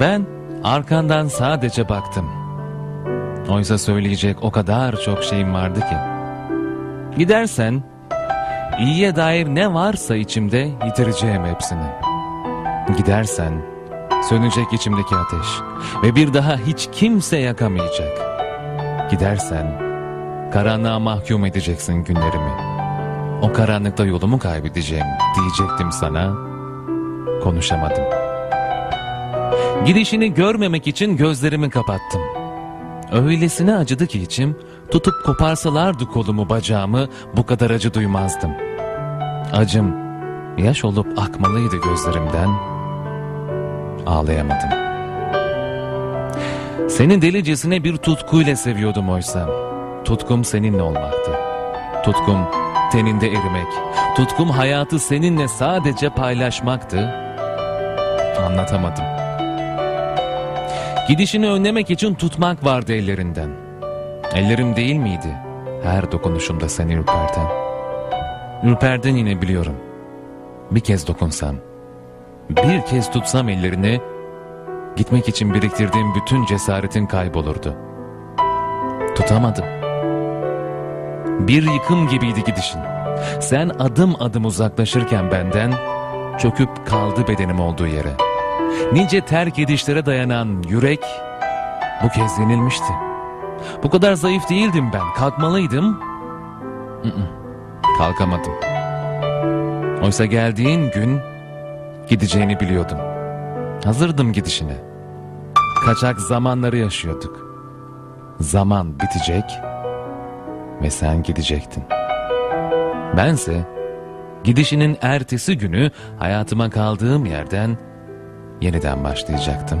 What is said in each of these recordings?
Ben arkandan sadece baktım. Oysa söyleyecek o kadar çok şeyim vardı ki. Gidersen iyiye dair ne varsa içimde yitireceğim hepsini. Gidersen sönecek içimdeki ateş ve bir daha hiç kimse yakamayacak. Gidersen karanlığa mahkum edeceksin günlerimi. O karanlıkta yolumu kaybedeceğim diyecektim sana. Konuşamadım. Gidişini görmemek için gözlerimi kapattım. Öylesine acıdı ki içim, tutup koparsalardı kolumu bacağımı bu kadar acı duymazdım. Acım yaş olup akmalıydı gözlerimden. Ağlayamadım. Seni delicesine bir tutkuyla seviyordum oysa. Tutkum seninle olmaktı. Tutkum teninde erimek. Tutkum hayatı seninle sadece paylaşmaktı. Anlatamadım. Gidişini önlemek için tutmak vardı ellerinden. Ellerim değil miydi? Her dokunuşumda seni ürperten. Ürperden yine biliyorum. Bir kez dokunsam, bir kez tutsam ellerini, gitmek için biriktirdiğim bütün cesaretin kaybolurdu. Tutamadım. Bir yıkım gibiydi gidişin. Sen adım adım uzaklaşırken benden, çöküp kaldı bedenim olduğu yere. Nice terk edişlere dayanan yürek bu kez yenilmişti. Bu kadar zayıf değildim ben. Kalkmalıydım. Kalkamadım. Oysa geldiğin gün gideceğini biliyordum. Hazırdım gidişine. Kaçak zamanları yaşıyorduk. Zaman bitecek ve sen gidecektin. Bense gidişinin ertesi günü hayatıma kaldığım yerden yeniden başlayacaktım.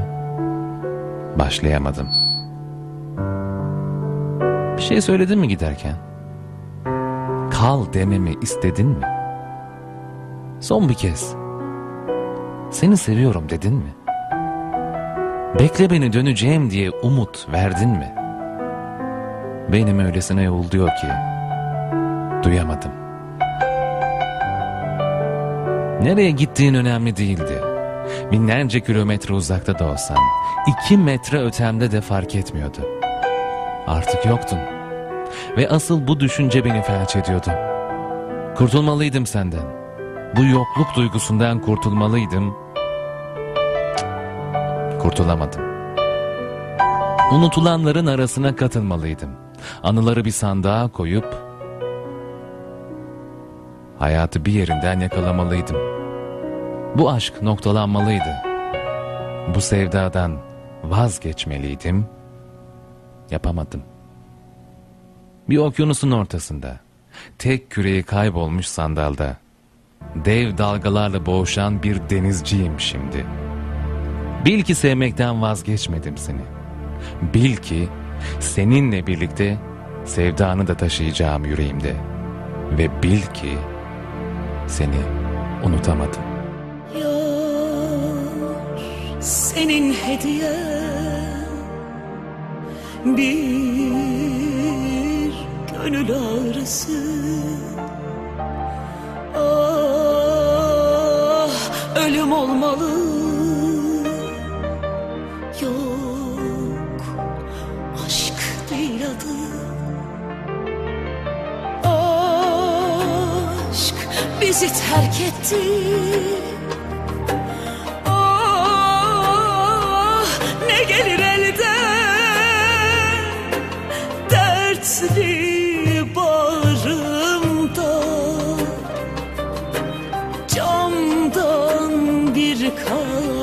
Başlayamadım. Bir şey söyledin mi giderken? Kal dememi istedin mi? Son bir kez. Seni seviyorum dedin mi? Bekle beni döneceğim diye umut verdin mi? Benim öylesine yolluyor ki duyamadım. Nereye gittiğin önemli değildi. Binlerce kilometre uzakta da olsan, iki metre ötemde de fark etmiyordu. Artık yoktun. Ve asıl bu düşünce beni felç ediyordu. Kurtulmalıydım senden. Bu yokluk duygusundan kurtulmalıydım. Kurtulamadım. Unutulanların arasına katılmalıydım. Anıları bir sandığa koyup hayatı bir yerinden yakalamalıydım. Bu aşk noktalanmalıydı. Bu sevdadan vazgeçmeliydim. Yapamadım. Bir okyanusun ortasında, tek küreği kaybolmuş sandalda, dev dalgalarla boğuşan bir denizciyim şimdi. Bil ki sevmekten vazgeçmedim seni. Bil ki seninle birlikte sevdanı da taşıyacağım yüreğimde. Ve bil ki seni unutamadım. Senin hediyen bir gönül ağrısı. Ah ölüm olmalı. Yok aşk değil adı. Aşk bizi terk etti Camdan bir